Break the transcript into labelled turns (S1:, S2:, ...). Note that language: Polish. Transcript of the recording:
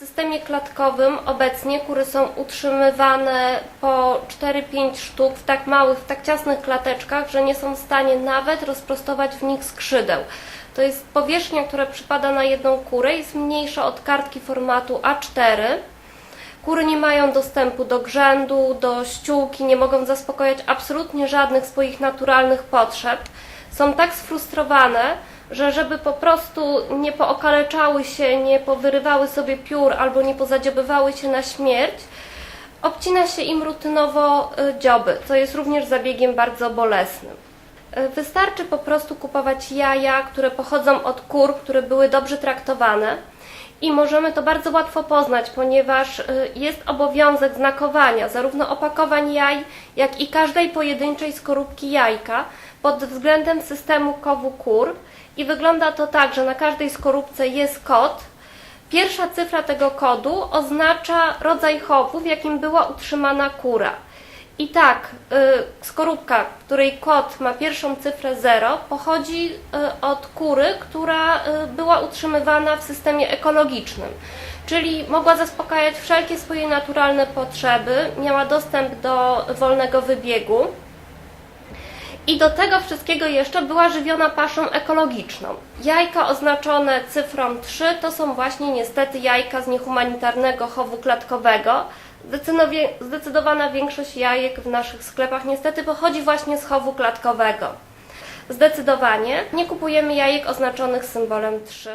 S1: systemie klatkowym obecnie kury są utrzymywane po 4-5 sztuk w tak małych, w tak ciasnych klateczkach, że nie są w stanie nawet rozprostować w nich skrzydeł. To jest powierzchnia, która przypada na jedną kurę, jest mniejsza od kartki formatu A4. Kury nie mają dostępu do grzędu, do ściółki, nie mogą zaspokojać absolutnie żadnych swoich naturalnych potrzeb. Są tak sfrustrowane, że żeby po prostu nie pookaleczały się, nie powyrywały sobie piór albo nie pozadziabywały się na śmierć, obcina się im rutynowo y, dzioby, co jest również zabiegiem bardzo bolesnym. Y, Wystarczy po prostu kupować jaja, które pochodzą od kur, które były dobrze traktowane i możemy to bardzo łatwo poznać, ponieważ y, jest obowiązek znakowania zarówno opakowań jaj, jak i każdej pojedynczej skorupki jajka pod względem systemu kowu kur i wygląda to tak, że na każdej skorupce jest kod. Pierwsza cyfra tego kodu oznacza rodzaj chowu, w jakim była utrzymana kura. I tak, y, skorupka, której kod ma pierwszą cyfrę 0, pochodzi y, od kury, która y, była utrzymywana w systemie ekologicznym, czyli mogła zaspokajać wszelkie swoje naturalne potrzeby, miała dostęp do wolnego wybiegu. I do tego wszystkiego jeszcze była żywiona paszą ekologiczną. Jajka oznaczone cyfrą 3 to są właśnie niestety jajka z niehumanitarnego chowu klatkowego. Zdecydowana większość jajek w naszych sklepach niestety pochodzi właśnie z chowu klatkowego. Zdecydowanie nie kupujemy jajek oznaczonych symbolem 3.